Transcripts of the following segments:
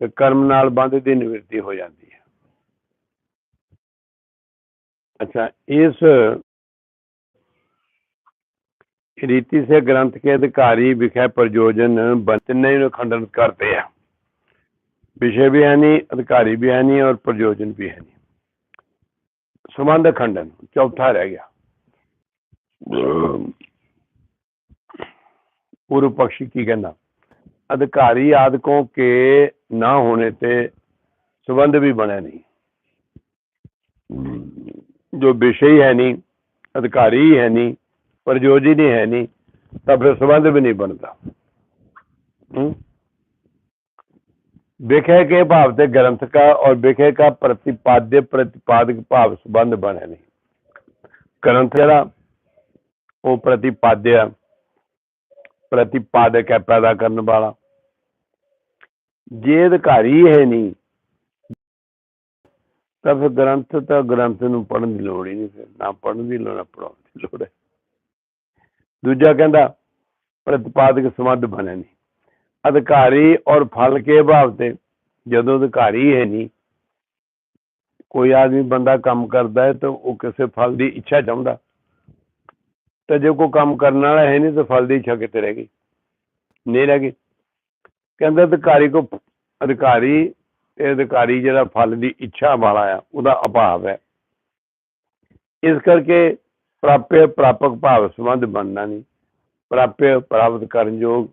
ਤੇ ਕਰਮ ਨਾਲ ਬੰਧ ਦੀ ਨਿਵਰਤੀ ਹੋ ਜਾਂਦੀ ਹੈ अच्छा इस रीति से ग्रंथ के अधिकारी विषय प्रयोजन बनने में खंडन करते हैं विषय भी है नहीं अधिकारी भी है नहीं और प्रयोजन भी है नहीं संबंध खंडन चौथा रह गया पूर्व पक्षी की कहना अधिकारी आदकों के ना होने से संबंध भी बने नहीं। जो विषय है नहीं, अधिकारी है नहीं, प्रयोजन है नहीं, तब फिर संबंध भी नहीं बनता। हम्म? विषय के भाव से ग्रंथ का और विषय का प्रतिपाद्य, प्रतिपादक भाव संबंध बने नहीं। ग्रंथ जरा वो प्रतिपाद्य, प्रतिपादक है पैदा करने वाला। ਜੇ ਅਧਿਕਾਰੀ ਹੈ ਨਹੀਂ। ਤਾਂ ਫਿਰ ਗ੍ਰੰਥ ਤਾਂ ਗ੍ਰੰਥ ਨੂੰ ਪੜ੍ਹਨ ਦੀ ਲੋੜ ਹੀ ਨਹੀਂ ਫਿਰ ਨਾ ਪੜ੍ਹਨ ਦੀ ਲੋੜ, ਨਾ ਪੜਾਉਣ ਦੀ ਲੋੜ ਹੈ। ਦੂਜਾ ਕਹਿੰਦਾ, ਪ੍ਰਤਿਪਾਦਕ ਸੰਬੰਧ ਬਣੇ ਨਹੀਂ। ਅਧਿਕਾਰੀ ਔਰ ਫਲ ਕੇ ਭਾਵ ਤੇ ਜਦੋਂ ਅਧਿਕਾਰੀ ਹੈ ਨਹੀਂ, ਕੋਈ ਆਦਮੀ ਬੰਦਾ ਕੰਮ ਕਰਦਾ ਹੈ ਤਾਂ ਉਹ ਕਿਸੇ ਫਲ ਦੀ ਇੱਛਾ ਚਾਹੁੰਦਾ। ਤਾਂ ਜੇ ਕੋਈ ਕੰਮ ਕਰਨ ਵਾਲਾ ਹੈ ਨਹੀਂ ਤਾਂ ਫਲ ਦੀ ਇੱਛਾ ਕਿਤੇ ਰਹਿ ਗਈ? ਨਹੀਂ ਰਹਿ ਗਈ। ਕਹਿੰਦਾ ਅਧਿਕਾਰੀ ਕੋ ਅਧਿਕਾਰੀ ਤੇ ਅਧਿਕਾਰੀ ਜਿਹੜਾ ਫਲ ਦੀ ਇੱਛਾ ਵਾਲਾ ਆ, ਉਹਦਾ ਅਭਾਵ ਹੈ। ਇਸ ਕਰਕੇ ਪ੍ਰਾਪਯ ਪ੍ਰਾਪਕ ਭਾਵ ਸੰਬੰਧ ਬਣਨਾ ਨਹੀਂ। ਪ੍ਰਾਪਯ ਪ੍ਰਾਪਤ ਕਰਨ ਯੋਗ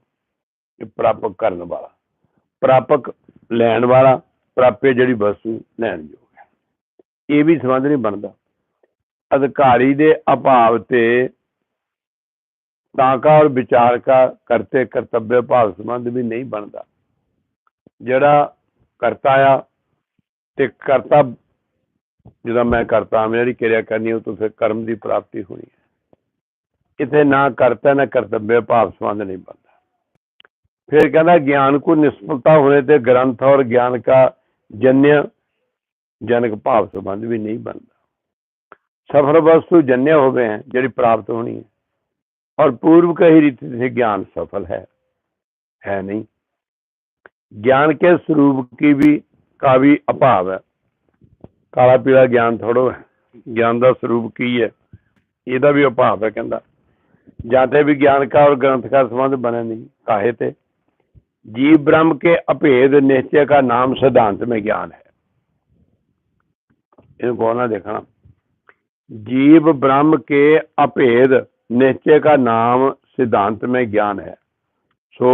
ਤੇ ਪ੍ਰਾਪਕ ਕਰਨ ਵਾਲਾ। ਪ੍ਰਾਪਕ ਲੈਣ ਵਾਲਾ ਪ੍ਰਾਪਯ ਜਿਹੜੀ ਵਸਤੂ ਲੈਣ ਯੋਗ ਹੈ। ਇਹ ਵੀ ਸੰਬੰਧ ਨਹੀਂ ਬਣਦਾ। ਅਧਿਕਾਰੀ ਦੇ ਅਭਾਵ ਤੇ ਤਾਂ ਕਾ ਔਰ ਵਿਚਾਰ ਕਾ ਕਰਤੇ ਕਰਤੱਵ ਭਾਵ ਸੰਬੰਧ ਵੀ ਨਹੀਂ ਬਣਦਾ। ਜਿਹੜਾ ਕਰਤਾ ਆ ਤੇ ਕਰਤਾ ਜਿਹਦਾ ਮੈਂ ਕਰਤਾ ਮੇਰੀ ਕਿਰਿਆ ਕਰਨੀ ਉਹ ਤੋਂ ਫਿਰ ਕਰਮ ਦੀ ਪ੍ਰਾਪਤੀ ਹੋਣੀ ਹੈ। ਕਿਤੇ ਨਾ ਕਰਤਾ, ਨਾ ਕਰਤੱਵ ਭਾਵ ਸੰਬੰਧ ਨਹੀਂ ਬਣਦਾ। ਫਿਰ ਕਹਿੰਦਾ ਗਿਆਨ ਕੋ ਨਿਸਫਲਤਾ ਹੋਣੇ ਤੇ ਗ੍ਰੰਥ ਔਰ ਗਿਆਨ ਕਾ ਜਨਯ ਜਨਕ ਭਾਵ ਸੰਬੰਧ ਵੀ ਨਹੀਂ ਬਣਦਾ। ਸਫਰ ਵਸਤੂ ਜਨਯ ਹੋਵੇ ਜਿਹੜੀ ਪ੍ਰਾਪਤ ਹੋਣੀ ਹੈ। और पूर्व कही रीति से ज्ञान सफल है है नहीं ज्ञान के स्वरूप की भी का भी अभाव है ਕਾਲਾ ਪੀਲਾ ਗਿਆਨ ਥੋੜੋ ਹੈ ਗਿਆਨ ਦਾ ਸਰੂਪ ਕੀ ਹੈ ਇਹਦਾ ਵੀ ਅਭਾਵ ਹੈ ਕਹਿੰਦਾ ਜਾਂ ਤੇ ਵੀ ਗਿਆਨ का और ग्रंथ का संबंध बने नहीं काहे थे जीव ब्रह्म के अभेद निश्चय का नाम सिद्धांत में ज्ञान है इनको गौर ना देखना जीव ब्रह्म के अभेद निश्चय का नाम सिद्धांत में ज्ञान है सो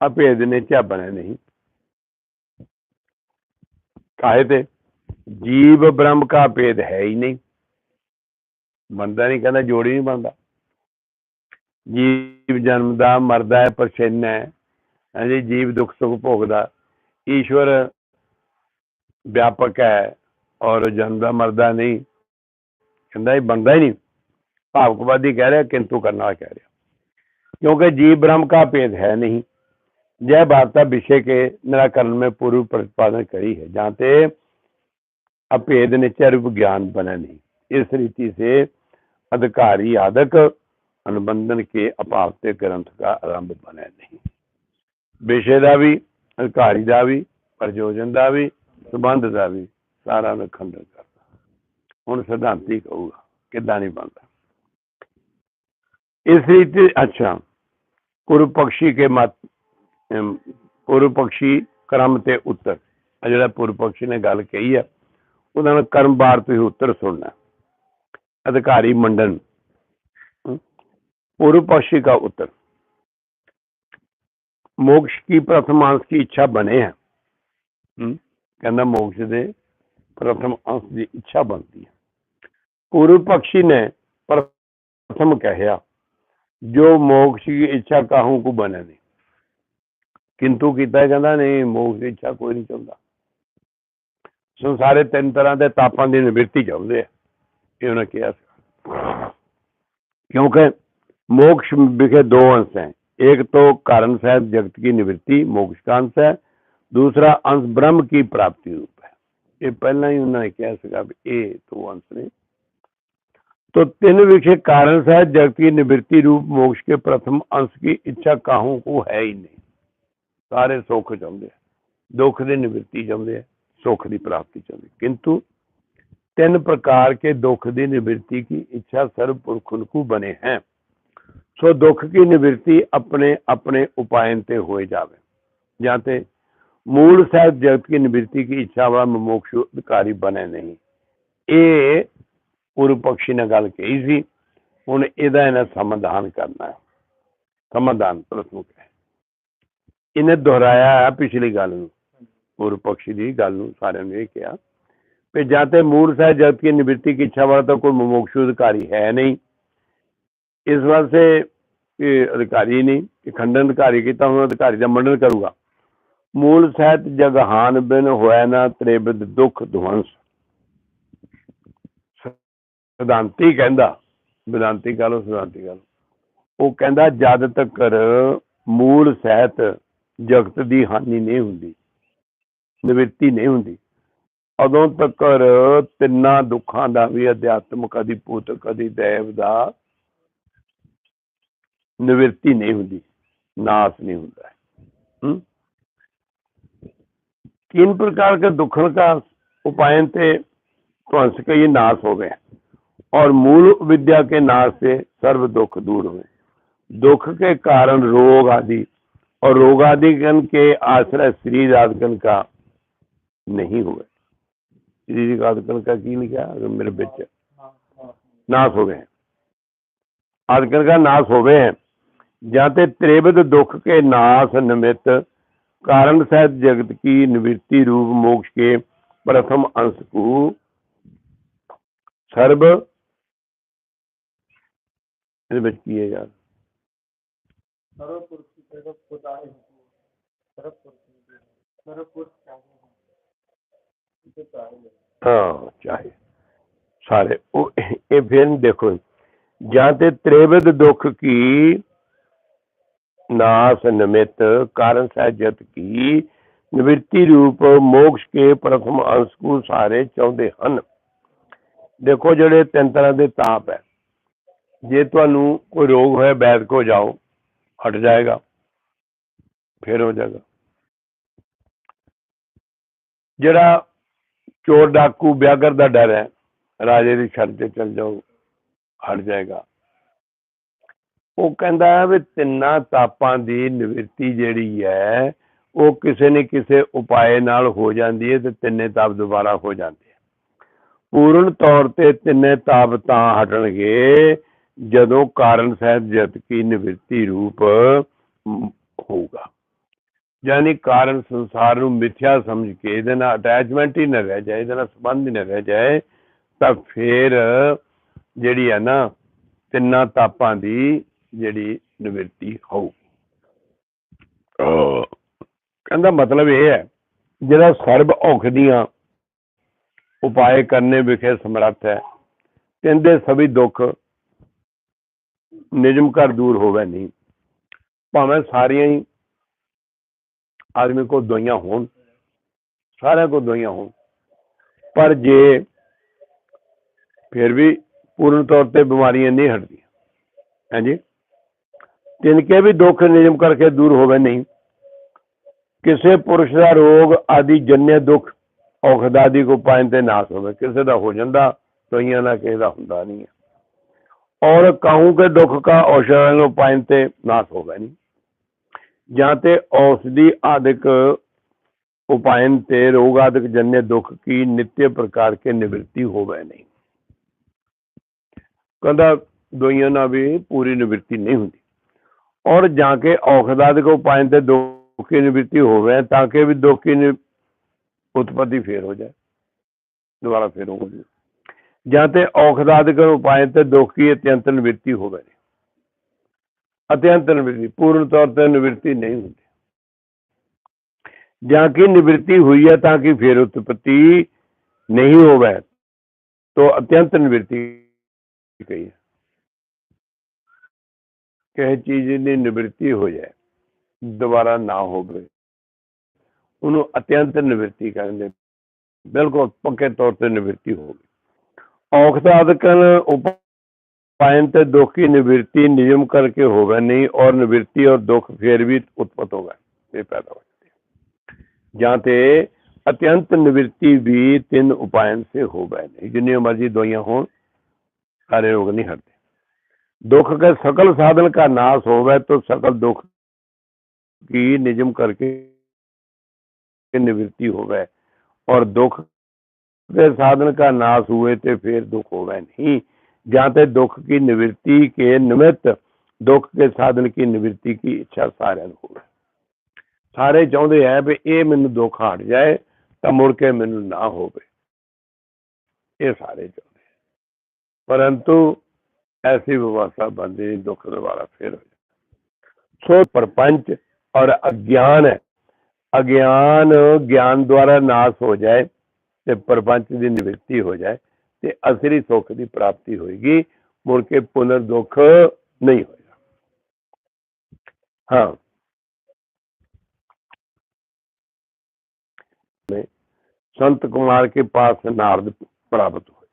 अभेद निश्चय बने नहीं काहे थे जीव ब्रह्म का भेद है ही नहीं बनता नहीं कहना जोड़ी नहीं बनता ਜੀਵ ਜਨਮਦਾ ਮਰਦਾ ਹੈ ਪਰਛਿੰਨ ਹੈ ਹਾਂਜੀ ਜੀਵ ਦੁੱਖ ਸੁੱਖ ਭੋਗਦਾ ਈਸ਼ਵਰ ਵਿਆਪਕ ਹੈ ਔਰ ਜਨਮਦਾ ਮਰਦਾ ਨਹੀਂ ਕਹਿੰਦਾ ਇਹ ਬੰਦਾ ਹੀ ਨਹੀਂ भावकवादी कह रहे किंतु करना कह रहे क्योंकि जीव ब्रह्म का भेद है नहीं। जय वार्ता विषय के निराकरण में पूर्व प्रतिपादन करी है। जहाँ से अभेद निचर ज्ञान बने नहीं। इस रीति से अधिकारी आदक अनुबंधन के अभाव से ग्रंथ का आरंभ बने नहीं। विषय का भी अधिकारी का भी प्रयोजन का भी संबंध का भी सारा मैं खंडन करता। हूँ सिद्धांति कहूगा कि नहीं बनता। ਇਸ ਰੀਤੀ ਅੱਛਾ ਪੂਰਵ ਪਕਸ਼ੀ ਕੇ ਮਤ ਅਮ, ਪੂਰਵ ਪਕਸ਼ੀ ਕਰਮ ਤੇ ਉੱਤਰ ਆ ਜਿਹੜਾ ਪੂਰਵ ਪਕਸ਼ੀ ਨੇ ਗੱਲ ਕਹੀ ਆ ਉਹਨਾਂ ਨੂੰ ਕਰਮ ਬਾਰ ਤੁਸੀਂ ਉੱਤਰ ਸੁਣਨਾ ਅਧਿਕਾਰੀ ਮੰਡਨ ਹਮ, पूर्व पक्षी का उत्तर मोक्ष की प्रथम अंश की इच्छा बने हैं हम्म, कहना मोक्ष दे प्रथम अंश की इच्छा बनती है पूर्व पक्षी ने प्रथम कहया जो मोक्ष की इच्छा काहू को बने नहीं किंतु ਕੀਤਾ ਕਹਿੰਦਾ ਨਹੀਂ ਮੋਕਸ਼ ਦੀ ਇੱਛਾ ਕੋਈ ਨਹੀਂ ਚਾਹੁੰਦਾ ਸੰਸਾਰੇ ਤਿੰਨ ਤਰ੍ਹਾਂ ਦੇ ਤਾਪਾਂ ਦੀ ਨਿਵਰਤੀ ਚਾਹੁੰਦੇ ਆ ਇਹ ਉਹਨਾਂ ਕਿਹਾ ਸੀ क्योंकि मोक्ष विखे दो अंश हैं एक तो कारण सहित जगत की निवृत्ति मोक्ष का अंश है दूसरा अंश ब्रह्म की प्राप्ति रूप है ये पहला ही उन्होंने कह सका भी ये दो अंश ने तो तिन विषय कारण सह जगत की निवृत्ति रूप मोक्ष के प्रथम अंश की इच्छा काहू को है ही नहीं ਸਾਰੇ ਸੁੱਖ ਚਾਹੁੰਦੇ ਦੁੱਖ ਦੀ ਨਿਵਰਤੀ ਚਾਹੁੰਦੇ ਆ, ਸੁੱਖ ਦੀ ਪ੍ਰਾਪਤੀ ਚਾਹੁੰਦੇ ਕਿੰਤੂ ਤਿੰਨ ਪ੍ਰਕਾਰ ਕੇ ਦੁੱਖ ਦੀ ਨਿਵਰਤੀ ਕੀ ਇੱਛਾ ਸਰਬ ਪੁਰਖੁਨ ਕੋ ਬਨੇ ਹੈ। ਸੋ ਦੁੱਖ ਕੀ ਨਿਵਰਤੀ ਆਪਣੇ ਆਪਣੇ ਉਪਾਇਨ ਤੇ ਹੋਏ ਜਾਵੇ। ਜਾਂ ਤੇ ਮੂਲ ਸਹਿਬ ਜਗਤ ਕੀ ਨਿਵਰਤੀ ਕੀ ਇੱਛਾ ਵਾਲਾ ਮੋਕਸ਼ ਅਧਿਕਾਰੀ ਬਨੇ ਨਹੀਂ। ਇਹ ਪੂਰਵ ਪਕਸ਼ੀ ਨੇ ਗੱਲ ਕਹੀ ਸੀ, ਹੁਣ ਇਹਦਾ ਇਹਨਾਂ ਸਮਾਧਾਨ ਕਰਨਾ ਹੈ। ਸਮਾਧਾਨ ਪ੍ਰਸ਼ਨ ਹੈ। ਇਹਨੇ ਦੁਹਰਾਇਆ ਹੈ ਪਿਛਲੀ ਗੱਲ ਨੂੰ। ਪੂਰਵ ਪਕਸ਼ੀ ਦੀ ਗੱਲ ਨੂੰ ਸਾਰਿਆਂ ਨੇ ਕਿਹਾ ਕਿ ਜਾਤੇ ਮੂਰ ਸਹਿ ਜਦ ਕੀ ਨਿਵਿਰਤੀ ਕੀ ਇੱਛਾ ਵਾਲਾ ਤਾਂ ਕੋਈ ਮੁਮੋਕਸ਼ੂ ਅਧਿਕਾਰੀ ਹੈ ਨਹੀਂ। ਇਸ ਵਾਸਤੇ ਇਹ ਅਧਿਕਾਰੀ ਨਹੀਂ ਕਿ ਖੰਡਨ ਅਧਿਕਾਰੀ ਕੀਤਾ, ਹੁਣ ਅਧਿਕਾਰੀ ਦਾ ਮੰਡਨ ਕਰੂਗਾ। ਮੂਲ ਸਹਿਤ ਜਗਹਾਨ ਬਿਨ ਹੋਇਆ ਨਾ ਤ੍ਰਿਬਦ ਦੁਖ ਦੁਹੰਸ। ਸਿਧਾਂਤੀ ਕਹਿੰਦਾ ਵਿਦਾਂਤੀ ਕਹ ਲੋ ਸਿਧਾਂਤੀ ਕਹ ਉਹ ਕਹਿੰਦਾ, ਜਦ ਤੱਕ ਮੂਲ ਸਹਿਤ ਜਗਤ ਦੀ ਹਾਨੀ ਨਹੀਂ ਹੁੰਦੀ, ਨਿਵਿਰਤੀ ਨਹੀਂ ਹੁੰਦੀ, ਉਦੋਂ ਤੱਕ ਤਿੰਨਾਂ ਦੁੱਖਾਂ ਦਾ ਵੀ ਅਧਿਆਤਮ, ਕਦੀ ਭੂਤ, ਕਦੀ ਦੇਵ ਦਾ ਨਿਵਿਰਤੀ ਨਹੀਂ ਹੁੰਦੀ, ਨਾਸ ਨਹੀਂ ਹੁੰਦਾ। ਹੂੰ? ਕਿਨ ਪ੍ਰਕਾਰ ਕੇ ਦੁੱਖਣ ਦਾ ਉਪਾਇਨ ਤੇ ਤੁਹਾਨੂੰ ਕਹੀਏ ਨਾਸ ਹੋ ਗਿਆ और मूल विद्या के नाश से सर्व दुख दूर हुए। दुख के कारण रोग आदि और रोगादिगण के आश्रय शरीर आदिगण का नहीं हुए। शरीर आदिगण का की लिखा मेरे बिच नाश हो गए आदिगण का नाश हो गए हैं। जाते त्रिविध दुख के नाश निमित्त कारण सहित जगत की निवृत्ति रूप मोक्ष के प्रथम अंश को सर्व ਇਹਦੇ ਵਿੱਚ ਕੀ ਹੈ ਯਾਰ सर्वपुरुष की तरफ खुदाई होती है सर्वपुरुष की सर्वपुरुष चाहिए इसे चाहिए ਹਾਂ ਚਾਹੇ ਸਾਰੇ ਉਹ ਇਹ ਫਿਰ ਦੇਖੋ ਜਾਂ ਤੇ ਤ੍ਰਿਵਿਧ ਦੁੱਖ ਕੀ नाश निमित्त कारण सहजत की ਨਿਵਰਤੀ ਰੂਪ ਮੋਕਸ਼ ਕੇ ਪ੍ਰਥਮ ਅੰਸ਼ ਨੂੰ ਸਾਰੇ ਚਾਹੁੰਦੇ ਹਨ ਦੇਖੋ ਜਿਹੜੇ ਤਿੰਨ ਤਰ੍ਹਾਂ ਦੇ ਤਾਪ ਹੈ ਜੇ ਤੁਹਾਨੂੰ ਕੋਈ ਰੋਗ ਹੋਇਆ ਵੈਦ ਕੋ ਜਾਓ, ਹਟ ਜਾਏਗਾ, ਫਿਰ ਹੋ ਜਾਏਗਾ। ਜਿਹੜਾ ਚੋਰ ਡਾਕੂ ਵਿਆਗਰ ਦਾ ਡਰ ਹੈ, ਰਾਜੇ ਦੀ ਛੱਡ ਤੇ ਚਲ ਜਾਓ, ਹਟ ਜਾਏਗਾ। ਉਹ ਕਹਿੰਦਾ ਵੀ ਤਿੰਨਾਂ ਤਾਪਾਂ ਦੀ ਨਿਵਰਤੀ ਜਿਹੜੀ ਹੈ, ਉਹ ਕਿਸੇ ਨੇ ਕਿਸੇ ਉਪਾਏ ਨਾਲ ਹੋ ਜਾਂਦੀ ਹੈ ਤੇ ਤਿੰਨੇ ਤਾਪ ਦੁਬਾਰਾ ਹੋ ਜਾਂਦੇ ਆ ਪੂਰਨ ਤੌਰ ਤੇ ਤਿੰਨੇ ਤਾਪ ਤਾਂ ਹਟਣਗੇ ਜਦੋਂ ਕਾਰਨ ਸਹਿਤ ਜਤ ਕੀ ਨਿਵਰਤੀ ਰੂਪ ਹੋਊਗਾ। ਯਾਨੀ ਕਾਰਨ ਸੰਸਾਰ ਨੂੰ ਮਿਥਿਆ ਸਮਝ ਕੇ ਇਹਦੇ ਨਾਲ ਅਟੈਚਮੈਂਟ ਹੀ ਨਾ ਰਹਿ ਜਾਏ, ਇਹਦੇ ਨਾਲ ਸੰਬੰਧ ਹੀ ਨਾ ਰਹਿ ਜਾਏ, ਤਾਂ ਫਿਰ ਜਿਹੜੀ ਹੈ ਨਾ ਤਿੰਨਾਂ ਤਾਪਾਂ ਦੀ ਜਿਹੜੀ ਨਿਵਰਤੀ ਹੋਊ। ਕਹਿੰਦਾ ਮਤਲਬ ਇਹ ਹੈ, ਜਿਹੜਾ ਸਰਬ ਔਖ ਔਖਦੀਆਂ ਉਪਾਏ ਕਰਨੇ ਵਿਖੇ ਸਮਰੱਥ ਹੈ, ਕਹਿੰਦੇ ਸਭੀ ਦੁੱਖ ਨਿਯਮ ਕਰ ਦੂਰ ਹੋਵੇ ਨਹੀਂ। ਭਾਵੇਂ ਸਾਰੀਆਂ ਹੀ ਆਦਮੀ ਕੋ ਦਵਾਈਆਂ ਹੋਣ, ਸਾਰਿਆਂ ਕੋ ਦਵਾਈਆਂ ਹੋਣ, ਪਰ ਜੇ ਫਿਰ ਵੀ ਪੂਰਨ ਤੌਰ ਤੇ ਬਿਮਾਰੀਆਂ ਨਹੀਂ ਹਟਦੀਆਂ। ਹਾਂਜੀ? ਤਿਨਕੇ ਵੀ ਦੁੱਖ ਨਿਯਮ ਕਰਕੇ ਦੂਰ ਹੋਵੇ ਨਹੀਂ। ਕਿਸੇ ਪੁਰਸ਼ ਦਾ ਰੋਗ ਆਦਿ ਜਨਿਆ ਦੁੱਖ ਔਖਦ ਆਦਿ ਕੋ ਪਾਇਨ ਤੇ ਨਾਸ ਹੋਵੇ। ਕਿਸੇ ਦਾ ਹੋ ਜਾਂਦਾ ਤੋਈਆਂ ਦਾ ਕਿਸੇ ਦਾ ਹੁੰਦਾ ਨਹੀਂ। ਹੈ और कहूं के दुख का औषधो पाइन ते नाश होगा नहीं ਜਾਂ ਤੇ औषधि आदिक उपायन ते रोगादिक जन्य दुख की नित्य प्रकार के निवृत्ति होवे नहीं ਕਹਿੰਦਾ ਦਵਾਈਆਂ ਨਾਲ ਵੀ ਪੂਰੀ ਨਿਵਰਤੀ ਨਹੀਂ ਹੁੰਦੀ। ਔਰ ਜਾਂ ਕੇ ਔਖਦਾ ਦੇ ਕੋ ਤੇ ਦੁੱਖ ਦੀ ਨਿਵਰਤੀ ਹੋਵੇ ਤਾਂ ਕਿ ਵੀ ਦੁੱਖ ਦੀ ਉਤਪਤੀ ਫੇਰ ਹੋ ਜਾਏ। ਦੁਬਾਰਾ ਫੇਰ ਹੋ ਜਾਏ ਜਾਂ ਤੇ ਔਖਦਾਦਿਕ ਉਪਾਇ ਤੇ ਦੁੱਖ की ਅਤਿਅੰਤ ਨਿਵਰਤੀ ਹੋਵੇ ਨਹੀਂ ਅਤਿਅੰਤ ਨਿਵਰਤੀ ਪੂਰਨ ਤੌਰ ਤੇ ਨਿਵਰਤੀ ਨਹੀਂ ਹੁੰਦੀ ਜਾਂ ਕਿ ਨਿਵਰਤੀ ਹੋਈ ਹੈ ਤਾਂ ਕਿ ਫਿਰ ਉਤਪਤੀ ਨਹੀਂ ਹੋਵੇ तो अत्यंत निवृत्ति कही है ਕਿਸੇ ਚੀਜ਼ ਦੀ ਨਿਵਰਤੀ ਹੋ ਜਾਏ ਦੁਬਾਰਾ ਨਾ ਹੋਵੇ ਉਹਨੂੰ ਅਤਿਅੰਤ ਨਿਵਰਤੀ ਕਹਿੰਦੇ ਬਿਲਕੁਲ ਪੱਕੇ ਤੌਰ ਤੇ औखतादकन उपायंत दुख की निवृत्ति नियम करके होगा नहीं और निवृत्ति और दुख फिर भी उत्पत्त होगा ये पैदा हो जाती है अत्यंत निवृत्ति भी तीन उपायन से हो गए नहीं जिन्हें मर्ज़ी दवाइया हो सारे रोग नहीं हटते दुख के सकल साधन का नाश होवे तो सकल दुख की निजम करके निवृत्ति हो गए और दुख के साधन का नाश हुए तो फिर दुख होवे नहीं जाते दुख की निवृत्ति के निमित्त दुख के साधन की निवृत्ति की इच्छा सारे ਨੂੰ ਹੋਵੇ ਸਾਰੇ ਚਾਹੁੰਦੇ ਹੈ ਵੀ ਇਹ ਮੈਨੂੰ ਦੁੱਖ ਹਟ ਜਾਏ ਤਾਂ ਮੁੜ ਕੇ ਮੈਨੂੰ ਨਾ ਹੋਵੇ ਇਹ ਸਾਰੇ ਚਾਹੁੰਦੇ ਪਰੰਤੂ ऐसी व्यवस्था बनती नहीं दुख दोबारा फिर हो जाए सो प्रपंच और अज्ञान है अज्ञान ज्ञान द्वारा नाश हो जाए ਤੇ ਪ੍ਰਪੰਚ ਦੀ ਨਿਵਰਤੀ ਹੋ ਜਾਏ ਤੇ ਅਸਲੀ ਸੁੱਖ ਦੀ ਪ੍ਰਾਪਤੀ ਹੋਏਗੀ ਮੁੜ ਕੇ ਪੁਨਰ ਦੁੱਖ ਨਹੀਂ ਹੋਏਗਾ ਹਾਂ में संत कुमार के पास नारद प्राप्त हुए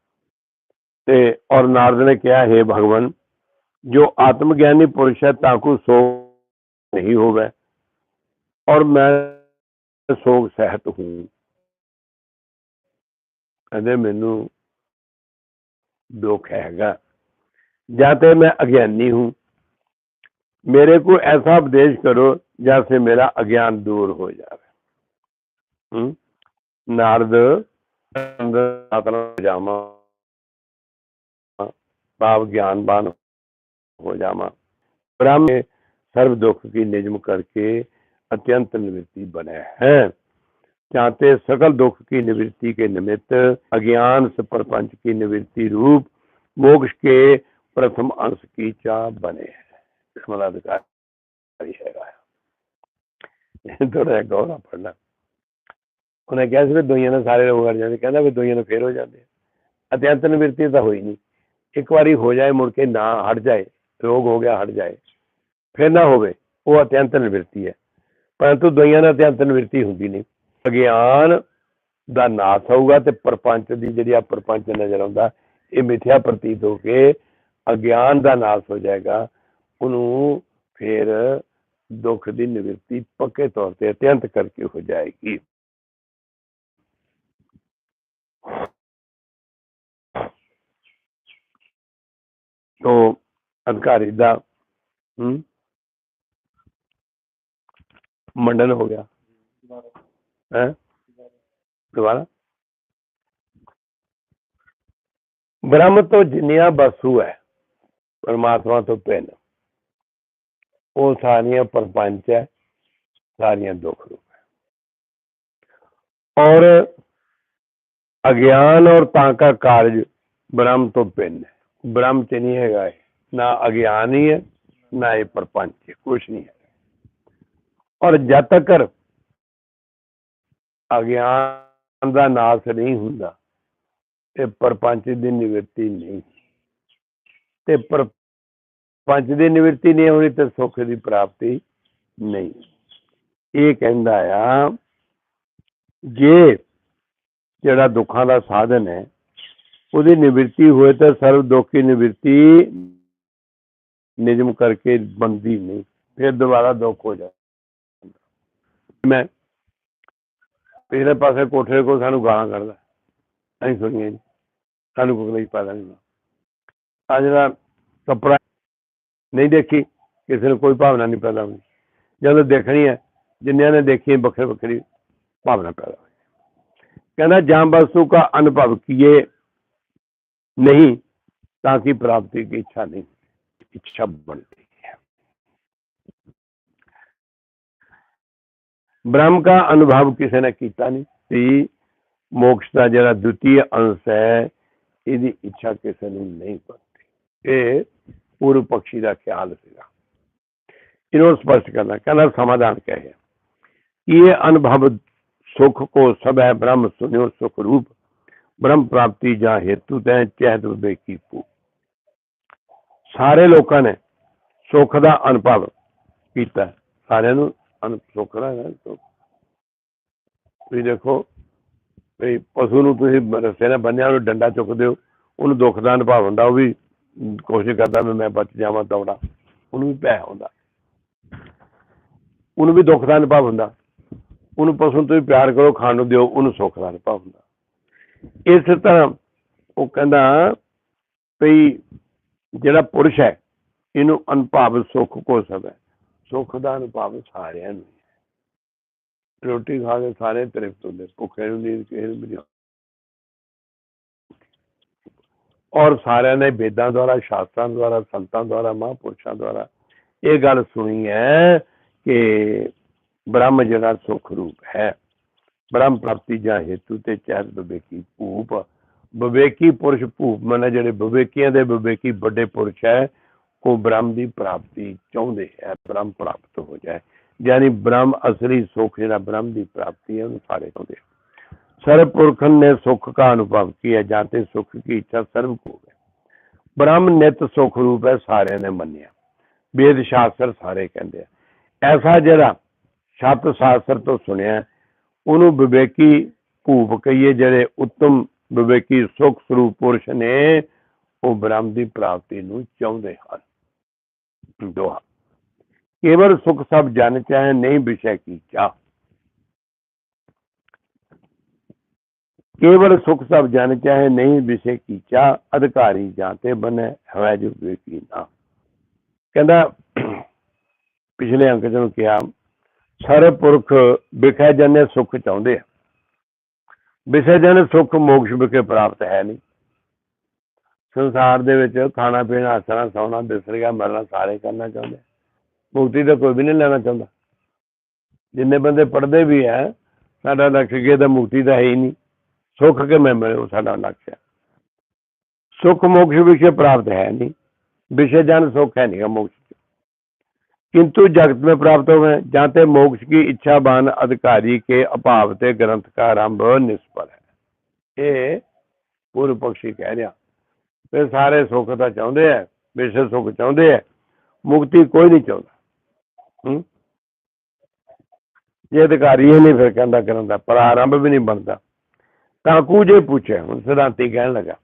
ਤੇ ਔਰ ਨਾਰਦ ਨੇ ਕਿਹਾ ਹੈ ਭਗਵਾਨ ਜੋ ਆਤਮ ਗਿਆਨੀ ਪੁਰਸ਼ ਹੈ ਤਾਕੂ ਸੋਗ ਨਹੀਂ ਹੋਵੇ ਔਰ ਮੈਂ ਸੋਗ ਸਹਿਤ ਹੂੰ ਕਹਿੰਦੇ ਮੈਨੂੰ ਦੁੱਖ ਹੈਗਾ ਜਾਂ ਤੇ ਮੈਂ ਅਗਿਆਨੀ ਹੂੰ मेरे को ऐसा उपदेश करो जैसे मेरा अज्ञान दूर हो जाए हम्म? नारद अंदर जामा भाव ज्ञानवान हो जामा ब्रह्म ने सर्व दुख की निजम करके अत्यंत निवृत्ति बने हैं चाहते सकल दुख की निवृत्ति के निमित्त, अज्ञान से की निवृत्ति रूप, मोक्ष के प्रथम अंश की चा बने स्मरणाधिकारी है थोड़ा गौरा पढ़ना। उन्हें क्या सिर्फ़ दुनिया ने सारे लोग हर जाते कहना भी दुनिया ने फेर हो जाते अत्यंत निवृत्ति तो हुई नहीं। एक बार हो जाए, मुड़ के ना हट जाए, रोग हो गया, हट जाए। फिर ना हो वो अत्यंत निवृत्ति है। परंतु दुनिया ने अत्यंत निवृत्ति होंगी नहीं। ਅਤਿਅੰਤ ਨਿਵਰਤੀ ਹੁੰਦੀ ਨਹੀਂ ਅਗਿਆਨ ਦਾ ਨਾਸ ਹੋਊਗਾ ਤੇ ਪਰਪੰਚ ਦੀ ਜਿਹੜੀ ਆ ਪਰਪੰਚ ਨਜ਼ਰ ਆਉਂਦਾ ਇਹ ਮਿਥਿਆ ਪ੍ਰਤੀਤ ਹੋ ਕੇ ਅਗਿਆਨ ਦਾ ਨਾਸ ਹੋ ਜਾਏਗਾ ਉਹਨੂੰ ਫਿਰ ਦੁੱਖ ਦੀ ਨਿਵਰਤੀ ਪੱਕੇ ਤੌਰ ਤੇ ਅਤਿਅੰਤ ਕਰਕੇ ਹੋ ਜਾਏਗੀ। ਤੋ ਅਧਿਕਾਰੀ ਦਾ ਹਮ, ਮੰਡਨ ਹੋ ਗਿਆ। ਹੈ? ਦੁਬਾਰਾ। ਬ੍ਰਹਮ ਤੋਂ ਜਿੰਨੀਆਂ ਵਸੂ ਹੈ, ਪਰਮਾਤਮਾ ਤੋਂ ਭਿੰਨ ਉਹ ਸਾਰੀਆਂ ਪਰਪੰਚ ਹੈ, ਸਾਰੀਆਂ ਦੁੱਖ ਰੂਪ ਹੈ। ਔਰ ਅਗਿਆਨ ਔਰ ਤਾਂ ਕਾ ਕਾਰਜ ਬ੍ਰਹਮ ਤੋਂ ਭਿੰਨ ਹੈ। ਬ੍ਰਹਮ ਚ ਨਹੀਂ ਹੈਗਾ ਇਹ। ਨਾ ਅਗਿਆਨ ਹੀ ਹੈ, ਨਾ ਇਹ ਪਰਪੰਚ ਕੁਛ ਨਹੀਂ ਹੈ। ਔਰ ਜਦ ਤੱਕ ਅਗਿਆਨ ਦਾ ਨਾਸ ਨਹੀਂ ਹੁੰਦਾ ਤੇ ਪਰਪੰਚ ਦੀ ਨਿਵਰਤੀ ਨਹੀਂ। ਤੇ ਪਰਪੰਚ ਦੀ ਨਿਵਰਤੀ ਨਹੀਂ ਹੋਣੀ ਤੇ ਸੁੱਖ ਦੀ ਪ੍ਰਾਪਤੀ ਨਹੀਂ। ਇਹ ਕਹਿੰਦਾ ਆ, ਜੇ ਜਿਹੜਾ ਦੁੱਖਾਂ ਦਾ ਸਾਧਨ ਹੈ, ਉਹਦੀ ਨਿਵਰਤੀ ਹੋਏ ਤਾਂ ਸਰਵ ਦੁੱਖ ਦੀ ਨਿਵਰਤੀ ਨਿਜਮ ਕਰਕੇ ਬੰਦੀ ਨਹੀਂ, ਫਿਰ ਦੁਬਾਰਾ ਦੁੱਖ ਹੋ ਜਾਂਦਾ। ਮੈਂ ਪਿਛਲੇ ਪਾਸੇ ਕੋਠੇ ਕੋਲ ਸਾਨੂੰ ਗਾਲਾਂ ਕੱਢਦਾ। ਅਸੀਂ ਸੁਣੀਆਂ ਜੀ ਸਾਨੂੰ ਕੋਈ ਨਹੀਂ ਪਤਾ ਨਹੀਂ ਆ ਜਿਹੜਾ ਕਪੜਾ ਨਹੀਂ ਦੇਖੀ, ਕਿਸੇ ਨੂੰ ਕੋਈ ਭਾਵਨਾ ਨਹੀਂ ਪੈਦਾ ਹੁੰਦੀ। ਜਦੋਂ ਦੇਖਣੀ ਹੈ, ਜਿੰਨਿਆਂ ਨੇ ਦੇਖੀ ਵੱਖਰੇ ਵੱਖਰੀ ਭਾਵਨਾ ਪੈਦਾ ਹੋਈ ਕਹਿੰਦਾ, ਜਾਂ ਵਸਤੂ ਦਾ ਅਨੁਭਵ ਕੀਏ ਨਹੀਂ, ਤਾਂ ਕਿ ਪ੍ਰਾਪਤੀ ਦੀ ਇੱਛਾ ਨਹੀਂ, ਇੱਛਾ ਬਣਦੀ। ਬ੍ਰਹਮ ਦਾ ਅਨੁਭਵ ਕਿਸੇ ਨੇ ਕੀਤਾ ਨਹੀਂ ਸੀ ਮੋਕਸ਼ ਦਾ ਜਿਹੜਾ ਦੂਤੀ ਅੰਸ਼ ਹੈ, ਇਹਦੀ ਇੱਛਾ ਕਿਸੇ ਨੂੰ ਨਹੀਂ ਪੜਦੀ ਇਹ ਪੂਰਵ ਪਕਸ਼ੀ ਦਾ ਖਿਆਲ ਸੀਗਾ। ਇਹਨੂੰ ਸਪਸ਼ਟ ਕਰਨਾ, ਕਹਿੰਦਾ ਸਮਾਧਾਨ ਕਹੇ। ਇਹ ਅਨੁਭਵ ਸੁਖ ਕੋ ਸਭੈ ਬ੍ਰਹਮ ਸੁਨਿਓ ਸੁਖ ਰੂਪ, ਬ੍ਰਹਮ ਪ੍ਰਾਪਤੀ ਜਾਂ ਹੇਤੂ ਤੈ ਚਹਿਤ ਵਿਵੇਕੀ ਪੂ ਸਾਰੇ ਲੋਕਾਂ ਨੇ ਸੁਖ ਦਾ ਅਨੁਭਵ ਕੀਤਾ। ਸਾਰਿਆਂ ਨੂੰ ਅਨੁ ਸੁੱਖ ਹੈ ਸੁੱਖ। ਤੁਸੀਂ ਦੇਖੋ ਵੀ ਪਸ਼ੂ ਨੂੰ ਤੁਸੀਂ ਰਸੇ ਨਾਲ ਬੰਨਿਆ, ਉਹਨੂੰ ਡੰਡਾ ਚੁੱਕਦੇ ਹੋ ਉਹਨੂੰ ਦੁੱਖ ਦਾ ਅਨੁਭਵ ਹੁੰਦਾ, ਉਹ ਵੀ ਕੋਸ਼ਿਸ਼ ਕਰਦਾ ਵੀ ਮੈਂ ਬਚ ਜਾਵਾਂ ਦੌੜਾ, ਉਹਨੂੰ ਵੀ ਭੈ ਹੁੰਦਾ। ਉਹਨੂੰ ਵੀ ਦੁੱਖ ਦਾ ਅਨੁਭਵ ਹੁੰਦਾ। ਉਹਨੂੰ ਪਸ਼ੂ ਨੂੰ ਤੁਸੀਂ ਪਿਆਰ ਕਰੋ, ਖਾਣ ਨੂੰ ਦਿਓ, ਉਹਨੂੰ ਸੁੱਖ ਦਾ ਅਨੁਭਵ ਹੁੰਦਾ। ਇਸ ਤਰ੍ਹਾਂ ਉਹ ਕਹਿੰਦਾ ਵੀ ਜਿਹੜਾ ਪੁਰਸ਼ ਹੈ, ਇਹਨੂੰ ਅਨੁਭਵ ਸੁੱਖ ਕੋ ਸਭ ਹੈ। ਸੁੱਖ ਦਾ ਅਨੁਭਵ ਸਾਰਿਆਂ ਨੂੰ ਰੋਟੀ ਖਾ ਕੇ ਸਾਰੇ ਤ੍ਰਿਪਤ ਹੁੰਦੇ ਭੁੱਖੇ ਨੂੰ ਨੀਂਦ ਕਿਸੇ ਨੂੰ ਨਹੀਂ ਔਰ ਸਾਰਿਆਂ ਨੇ ਵੇਦਾਂ ਦੁਆਰਾ, ਸ਼ਾਸਤਰਾਂ ਦੁਆਰਾ, ਸੰਤਾਂ ਦੁਆਰਾ, ਮਹਾਂਪੁਰਸ਼ਾਂ ਦੁਆਰਾ ਇਹ ਗੱਲ ਸੁਣੀ ਹੈ ਕਿ ਬ੍ਰਹਮ ਜਿਹੜਾ ਸੁਖ ਰੂਪ ਹੈ, ਬ੍ਰਹਮ ਪ੍ਰਾਪਤੀ ਜਾਂ ਹੇਤੂ ਤੇ ਚਹਿਤ ਵਿਵੇਕੀ ਭੂਪ। ਵਿਵੇਕੀ ਪੁਰਸ਼ ਭੂਪ ਮਨ ਜਿਹੜੇ ਵਿਵੇਕੀਆਂ ਦੇ ਵਿਵੇਕੀ ਵੱਡੇ ਪੁਰਸ਼ ਹੈ ਕੋ ਬ੍ਰਹਮ ਦੀ ਪ੍ਰਾਪਤੀ ਚਾਹੁੰਦੇ ਹੈ, ਬ੍ਰਹਮ ਪ੍ਰਾਪਤ ਹੋ ਜਾਏ। ਯਾਨੀ ਬ੍ਰਹਮ ਅਸਲੀ ਸੁਖ ਜਿਹੜਾ ਬ੍ਰਹਮ ਦੀ ਪ੍ਰਾਪਤੀ ਹੈ, ਉਹਨੂੰ ਸਾਰੇ ਚਾਹੁੰਦੇ ਸਰਬ ਨੇ ਸੁਖ ਦਾ ਅਨੁਭਵ ਕੀਆ ਜਾਂਤੇ ਸੁਖ ਦੀ ਇੱਛਾ ਸਰਬ ਕੋ ਹੈ। ਬ੍ਰਹਮ ਨਿਤ ਸੁਖ ਰੂਪ ਹੈ, ਸਾਰਿਆਂ ਨੇ ਮੰਨਿਆ। ਵੇਦ ਸ਼ਾਸਤਰ ਸਾਰੇ ਕਹਿੰਦੇ ਆ। ਐਸਾ ਜਿਹੜਾ ਸ਼ਤ ਸ਼ਾਸਤਰ ਤੋਂ ਸੁਣਿਆ, ਉਹਨੂੰ ਵਿਵੇਕੀ ਭੂਪ ਕਹੀਏ, ਜਿਹੜੇ ਉੱਤਮ ਵਿਵੇਕੀ ਸੁਖ ਸਰੂਪ ਪੁਰਸ਼ ਨੇ, ਉਹ ਬ੍ਰਹਮ ਦੀ ਪ੍ਰਾਪਤੀ ਨੂੰ ਚਾਹੁੰਦੇ ਹਨ। ਦੋਹਾ ਕੇਵਲ ਸੁਖ ਸਭ ਜਨ ਚਾਹੇ ਨਹੀਂ ਵਿਸ਼ੇ ਕੀ ਚਾਹ केवल सुख सब जन चाहे नहीं विषय की चाह अधिकारी जाते बने हवै जो विवेकी ना ਕਹਿੰਦਾ ਪਿਛਲੇ ਅੰਕ ਚ ਨੂੰ ਕਿਹਾ ਸਾਰੇ ਪੁਰਖ ਵਿਖੇ ਜਨੇ ਸੁਖ ਚਾਹੁੰਦੇ ਆ ਵਿਖੇ ਜਨ ਸੁਖ ਮੋਕਸ਼ ਵਿਖੇ ਪ੍ਰਾਪਤ ਹੈ ਨਹੀਂ ਸੰਸਾਰ ਦੇ ਵਿੱਚ ਖਾਣਾ ਪੀਣਾ, ਹੱਸਣਾ, ਸੌਣਾ, ਬਿਸਰਿਆ, ਮਰਨਾ, ਸਾਰੇ ਕਰਨਾ ਚਾਹੁੰਦੇ ਮੁਕਤੀ ਦਾ ਕੋਈ ਵੀ ਨਹੀਂ ਲੈਣਾ ਚਾਹੁੰਦਾ। ਜਿੰਨੇ ਬੰਦੇ ਪੜਦੇ ਵੀ ਹੈ ਸਾਡਾ ਲਕਸ਼ ਕੇ ਦਾ ਮੁਕਤੀ ਦਾ ਹੈ ਹੀ ਨਹੀਂ। ਸੁੱਖ ਕੇ ਮੈਂ ਮਿਲੋ ਸਾਡਾ ਲਕਸ਼ ਹੈ ਸੁੱਖ ਮੋਕਸ਼ ਵਿਖੇ ਪ੍ਰਾਪਤ ਹੈ ਨਹੀਂ। ਵਿਸ਼ੇ ਜਨ ਸੁੱਖ ਹੈ ਨਹੀਂ ਮੋਕਸ਼ ਕਿੰਤੂ ਜਗਤ में ਪ੍ਰਾਪਤ ਹੋਵੇ, ਜਾਂ ਤੇ ਮੋਕਸ਼ की ਇੱਛਾ ਬਾਨ ਅਧਿਕਾਰੀ ਕੇ ਅਭਾਵ ਤੇ ग्रंथ का आरंभ निष्फल है ये पूर्व पक्षी कह रहा ਵੇ ਸਾਰੇ ਸੁੱਖ ਤਾਂ ਚਾਹੁੰਦੇ ਆ ਬੇਸ਼ੱਕ ਸੁੱਖ ਚਾਹੁੰਦੇ ਆ, ਮੁਕਤੀ ਕੋਈ ਨਹੀਂ ਚਾਹੁੰਦਾ। ਜੇ ਅਧਿਕਾਰੀ ਇਹ ਨਹੀਂ ਫਿਰ ਕਹਿੰਦਾ ਕਰਨ ਦਾ, ਪ੍ਰਾਰੰਭ ਵੀ ਨਹੀਂ ਬਣਦਾ। ਤਾਂ ਕੂ ਜੇ ਪੁੱਛਿਆ, ਹੁਣ ਸਿਧਾਂਤੀ ਕਹਿਣ ਲੱਗਾ,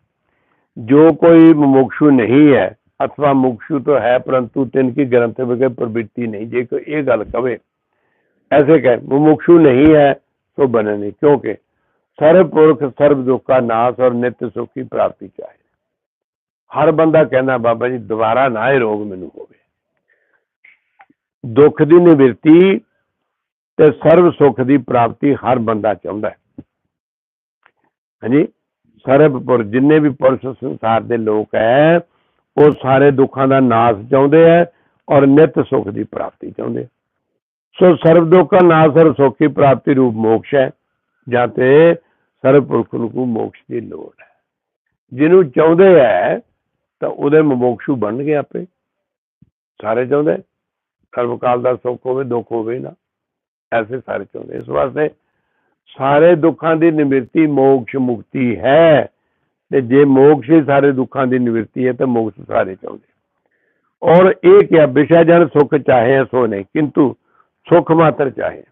ਜੋ ਕੋਈ ਮੁਕਸ਼ੂ ਨਹੀਂ ਹੈ, ਅਥਵਾ ਮੁਕਸ਼ੂ ਤਾਂ ਹੈ ਪਰੰਤੂ ਤਿੰਨ ਕੀ ਗ੍ਰੰਥ ਵਿਗੇ ਪ੍ਰਵਿਰਤੀ ਨਹੀਂ, ਜੇ ਕੋਈ ਇਹ ਗੱਲ ਕਵੇ, ਐਸੇ ਕਹੇ ਮੁਮੁਖਸ਼ੂ ਨਹੀਂ ਹੈ, ਸੋ ਬਣੇ ਕਿਉਂਕਿ ਸਰਬ ਪੁਰਖ ਸਰਬ ਦੁੱਖਾ ਨਾਸ ਔਰ ਨਿਤ ਸੁਖੀ ਪ੍ਰਾਪਤੀ ਚਾਹੇ। ਹਰ ਬੰਦਾ ਕਹਿੰਦਾ, ਬਾਬਾ ਜੀ, ਦੁਬਾਰਾ ਨਾ ਇਹ ਰੋਗ ਮੈਨੂੰ ਹੋਵੇ। ਦੁੱਖ ਦੀ ਨਿਵਰਤੀ ਤੇ ਸਰਬ ਸੁਖ ਦੀ ਪ੍ਰਾਪਤੀ ਹਰ ਬੰਦਾ ਚਾਹੁੰਦਾ ਹੈ। ਹਾਂਜੀ? ਸਰਬ ਜਿੰਨੇ ਵੀ ਪੁਰਸ਼ ਸੰਸਾਰ ਦੇ ਲੋਕ ਹੈ ਉਹ ਸਾਰੇ ਦੁੱਖਾਂ ਦਾ ਨਾਸ਼ ਚਾਹੁੰਦੇ ਹੈ ਔਰ ਨਿਤ ਸੁਖ ਦੀ ਪ੍ਰਾਪਤੀ ਚਾਹੁੰਦੇ ਸੋ ਸਰਬ ਦੁੱਖ ਦਾ ਨਾਸ਼ ਔਰ ਸੁਖ ਦੀ ਪ੍ਰਾਪਤੀ ਰੂਪ ਮੋਕਸ਼ ਹੈ ਜਾਂ ਤੇ ਸਰਬ ਪੁਰਖ ਨੂੰ ਮੋਕਸ਼ ਦੀ ਲੋੜ ਹੈ ਜਿਹਨੂੰ ਚਾਹੁੰਦੇ ਹੈ ਤਾਂ ਉਹਦੇ ਮੋਕਸ਼ੂ ਬਣਨਗੇ ਆਪੇ। ਸਾਰੇ ਚਾਹੁੰਦੇ ਸਰਬ ਦਾ ਸੁੱਖ ਹੋਵੇ, ਦੁੱਖ ਹੋਵੇ ਨਾ। ਐਸੇ ਸਾਰੇ ਚਾਹੁੰਦੇ ਇਸ ਵਾਸਤੇ ਸਾਰੇ ਦੁੱਖਾਂ ਦੀ ਨਿਵਰਤੀ ਮੋਕਸ਼ ਮੁਕਤੀ ਹੈ। ਤੇ ਜੇ ਮੋਕਸ਼ ਹੀ ਸਾਰੇ ਦੁੱਖਾਂ ਦੀ ਨਿਵਰਤੀ ਹੈ, ਤਾਂ ਮੋਕਸ਼ ਸਾਰੇ ਚਾਹੁੰਦੇ ਔਰ ਇਹ ਕਿਹਾ ਵਿਸ਼ਾ ਜਨ ਸੁਖ ਚਾਹੇ ਸੋ ਨਹੀਂ, ਕਿੰਤੂ ਸੁਖ ਮਾਤਰ ਚਾਹੇ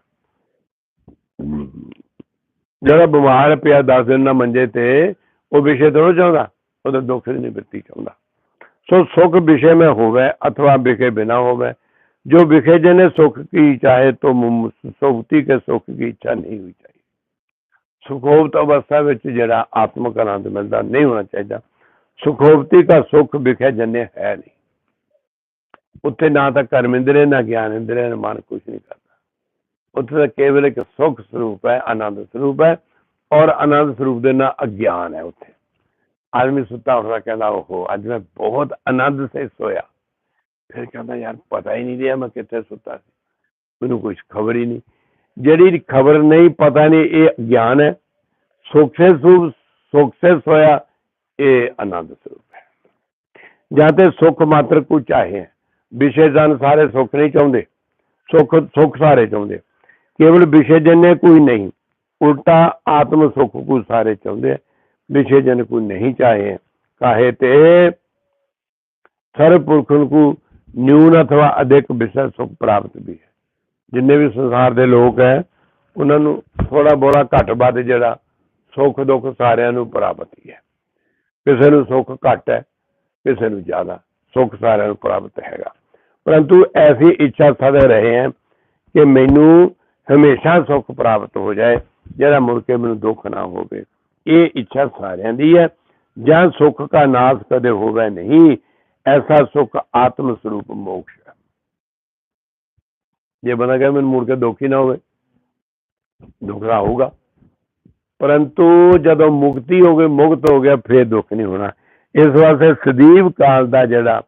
ਜਿਹੜਾ ਬਿਮਾਰ ਪਿਆ 10 ਦਿਨ ਨਾ ਮੰਜੇ ਤੇ, ਉਹ ਵਿਸ਼ੇ ਥੋੜਾ ਚਾਹੁੰਦਾ। ਉਹਦਾ ਦੁੱਖ ਦੀ ਨਿਵਰਤੀ ਚਾਹੁੰਦਾ ਸੋ ਸੁਖ ਵਿਸ਼ੇ में ਹੋਵੇ अथवा विषय बिना होवे जो विषय जने सुख की चाहे तो मुम- सुक्ति के सुख की इच्छा नहीं हुई चाहिए ਸੁਖੋਪਤ ਅਵਸਥਾ ਵਿੱਚ ਜਿਹੜਾ ਆਤਮਕ ਆਨੰਦ ਮਿਲਦਾ ਨਹੀਂ ਹੋਣਾ ਚਾਹੀਦਾ ਸੁਖੋਪਤੀ ਦਾ ਸੁਖ ਵਿਖੇ ਜੰਨੇ ਹੈ ਨਹੀਂ ਉੱਥੇ ਨਾ ਤਾਂ ਕਰਮ ਇੰਦਰੇ ਨਾ ਗਿਆਨ ਇੰਦਰੇ ਨਾ ਮਨ ਕੁਝ ਨਹੀਂ ਕਰਦਾ ਉੱਥੇ ਤਾਂ ਕੇਵਲ ਇੱਕ ਸੁਖ ਸਰੂਪ ਹੈ ਆਨੰਦ ਸਰੂਪ ਹੈ ਔਰ ਆਨੰਦ ਸਰੂਪ ਦੇ ਨਾਲ ਅਗਿਆਨ ਹੈ ਉੱਥੇ ਆਦਮੀ ਸੁੱਤਾ ਉੱਠਦਾ ਕਹਿੰਦਾ, ਓਹੋ, ਅੱਜ ਮੈਂ ਬਹੁਤ ਆਨੰਦ ਸੇ ਸੋਇਆ ਫਿਰ ਕਹਿੰਦਾ, ਯਾਰ, ਪਤਾ ਹੀ ਨਹੀਂ ਰਿਹਾ ਮੈਂ ਕਿੱਥੇ ਸੁੱਤਾ ਸੀ। ਮੈਨੂੰ ਕੁਝ ਖਬਰ ਹੀ ਨਹੀਂ। ਜਿਹੜੀ ਖਬਰ ਨਹੀਂ, ਪਤਾ ਨਹੀਂ, ਇਹ ਗਿਆਨ ਹੈ। ਸੁਖ ਸੇ ਸੁਖ ਸੇ ਸੋਇਆ, ਇਹ ਆਨੰਦ ਸਰੂਪ ਹੈ। ਜਾਂ ਤੇ ਸੁਖ ਮਾਤਰ ਕੋ ਚਾਹੇ ਵਿਸ਼ੇ ਜਨ ਸਾਰੇ ਸੁਖ ਨਹੀਂ ਚਾਹੁੰਦੇ। ਸੁਖ ਸੁਖ ਸਾਰੇ ਚਾਹੁੰਦੇ। ਕੇਵਲ ਵਿਸ਼ੇ ਜਨ ਕੋਈ ਨਹੀਂ, ਉਲਟਾ ਆਤਮ ਸੁਖ ਕੋ ਸਾਰੇ ਚਾਹੁੰਦੇ ਵਿਸ਼ੇ ਜਨ ਕੋ ਨਹੀਂ ਚਾਹੇ ਕਾਹੇ ਤੇ ਸਰਬ ਪੁਰਖਨ ਕੋ न्यून अथवा अधिक विषय सुख प्राप्त भी है ਜਿੰਨੇ ਵੀ ਸੰਸਾਰ ਦੇ ਲੋਕ ਹੈ ਉਹਨਾਂ ਨੂੰ ਥੋੜਾ ਬੋੜਾ ਘੱਟ ਵੱਧ ਜਿਹੜਾ ਸੁੱਖ ਦੁੱਖ ਸਾਰਿਆਂ ਨੂੰ ਪ੍ਰਾਪਤ ਹੀ ਹੈ ਕਿਸੇ ਨੂੰ ਸੁੱਖ ਘੱਟ ਹੈ ਕਿਸੇ ਨੂੰ ਜ਼ਿਆਦਾ ਸੁੱਖ ਸਾਰਿਆਂ ਨੂੰ ਪ੍ਰਾਪਤ ਹੈਗਾ ਪਰੰਤੂ ਐਸੀ ਇੱਛਾ ਸਦਾ ਰਹੇ ਹੈ ਕਿ ਮੈਨੂੰ ਹਮੇਸ਼ਾ ਸੁੱਖ ਪ੍ਰਾਪਤ ਹੋ ਜਾਏ ਜਿਹੜਾ ਮੁੜ ਕੇ ਮੈਨੂੰ ਦੁੱਖ ਨਾ ਹੋਵੇ ਇਹ ਇੱਛਾ ਸਾਰਿਆਂ ਦੀ ਹੈ। ਜਾਂ ਸੁੱਖ ਦਾ ਨਾਸ ਕਦੇ ਹੋਵੇ ਨਹੀਂ, ਐਸਾ ਸੁੱਖ ਆਤਮ ਸਰੂਪ ਮੋਕਸ਼ ਹੈ। ਜੇ ਬਣਾ ਗਿਆ ਮੈਨੂੰ ਮੁੜ ਕੇ ਦੁਖੀ ਨਾ ਹੋਵੇ ਦੁਖਰਾ ਹੋਊਗਾ ਪਰੰਤੂ ਜਦੋਂ ਮੁਕਤੀ ਹੋ ਗਈ, ਮੁਕਤ ਹੋ ਗਿਆ, ਫਿਰ ਦੁੱਖ ਨਹੀਂ ਹੋਣਾ। ਇਸ ਵਾਸਤੇ ਸਦੀਵ ਕਾਲ ਦਾ ਜਿਹੜਾ